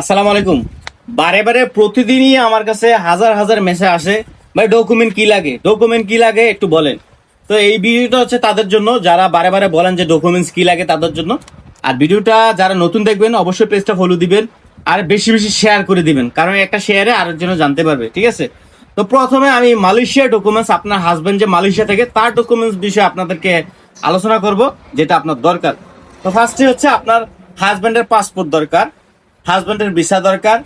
আসসালামু আলাইকুম। বারে বারে প্রতিদিনই আমার কাছে হাজার হাজার মেসেজ আসে। ভাই ডকুমেন্ট কি লাগে? ডকুমেন্ট কি লাগে? একটু বলেন। তো এই ভিডিওটা হচ্ছে তাদের জন্য। যারা বারে বারে বলেন যে ডকুমেন্টস কি লাগে তাদের জন্য। আর ভিডিওটা যারা নতুন দেখবেন, অবশ্যই পেজটা ফলো দিবেন। আর বেশি বেশি শেয়ার করে দিবেন। কারণ একটা শেয়ারে আরেকজন জানতে পারবে, ঠিক আছে? তো প্রথমে আমি মালয়েশিয়া ডকুমেন্টস আপনার হাজবেন্ড যে মালয়েশিয়া থেকে, তার ডকুমেন্টস বিষয়ে আপনাদেরকে আলোচনা করব, যেটা আপনার দরকার। তো ফার্স্টে হচ্ছে আপনার হাজবেন্ডের পাসপোর্ট দরকার। হাজবেন্ডের ভিসা দরকার,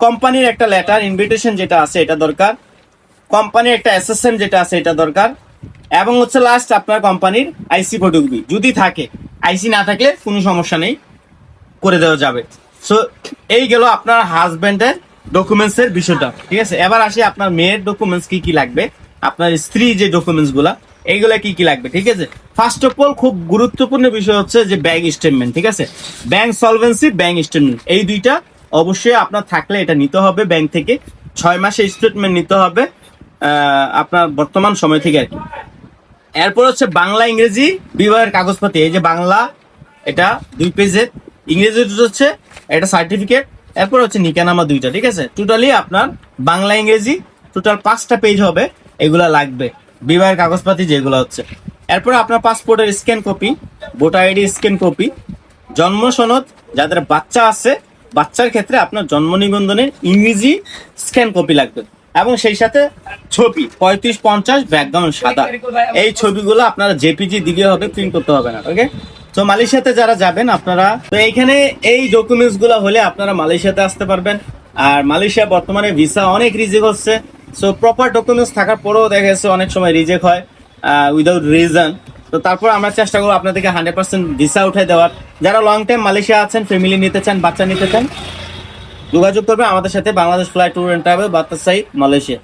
কোম্পানির একটা লেটার ইনভিটেশন যেটা আছে এটা দরকার, কোম্পানির একটা অ্যাসেসমেন্ট যেটা আছে এটা দরকার, এবং হচ্ছে লাস্ট আপনার কোম্পানির আইসি ফটোকপি যদি থাকে আইসি না থাকলে কোনো সমস্যা নেই, করে দেওয়া যাবে। সো এই গেল আপনার হাজবেন্ডের ডকুমেন্টসের বিষয়টা, ঠিক আছে? এবার আসি আপনার মেয়ের ডকুমেন্টস কি কি লাগবে, আপনার স্ত্রী যে ডকুমেন্টসগুলা এইগুলা কি কি লাগবে, ঠিক আছে? ফার্স্ট অফ অল খুব গুরুত্বপূর্ণ বিষয় হচ্ছে যে ব্যাংক স্টেটমেন্ট ঠিক আছে? ব্যাংক সলভেন্সি ব্যাংক স্টেটমেন্ট এই দুইটা অবশ্যই আপনার থাকলে এটা নিতে হবে ব্যাংক থেকে। ছয় মাসের স্টেটমেন্ট নিতে হবে আপনার বর্তমান সময় থেকে আর কি। এরপর হচ্ছে বাংলা ইংরেজি বিবাহের কাগজপাতি, এই যে বাংলা, এটা দুই পেজের। ইংরেজি হচ্ছে এটা সার্টিফিকেট এরপর হচ্ছে নিকানামা দুইটা, ঠিক আছে? টোটালি আপনার বাংলা ইংরেজি টোটাল পাঁচটা পেজ হবে, এগুলা লাগবে। বিবাহের কাগজপাতি যেগুলো হচ্ছে। এরপর আপনার পাসপোর্টের scan copy voter ID scan copy জন্ম সনদ, যাদের বাচ্চা আছে, বাচ্চার ক্ষেত্রে আপনার জন্ম নিবন্ধনের ইংরেজি স্ক্যান কপি লাগবে। এবং সেই সাথে ছবি, পঁয়ত্রিশ, পঞ্চাশ ব্যাকগ্রাউন্ড সাদা। এই ছবিগুলো আপনারা জেপিজি দিকে হবে প্রিন্ট করতে হবে না ওকে তো মালয়েশিয়াতে যারা যাবেন, আপনারা তো এইখানে এই ডকুমেন্টসগুলো হলে আপনারা মালয়েশিয়াতে আসতে পারবেন। আর মালয়েশিয়া বর্তমানে ভিসা অনেক রিজেক্ট হচ্ছে। সো প্রপার ডকুমেন্টস থাকার পরেও দেখা যাচ্ছে অনেক সময় রিজেক্ট হয় উইদাউট রিজন তো তারপর আমরা চেষ্টা করব আপনাদেরকে হান্ড্রেড পার্সেন্ট ভিসা উঠে দেওয়ার। যারা লং টাইম মালয়েশিয়া আছেন ফ্যামিলি নিতে চান, বাচ্চা নিতে চান, যোগাযোগ করবে আমাদের সাথে, Bangladesh fly tour and travel বাতাসাই Malaysia.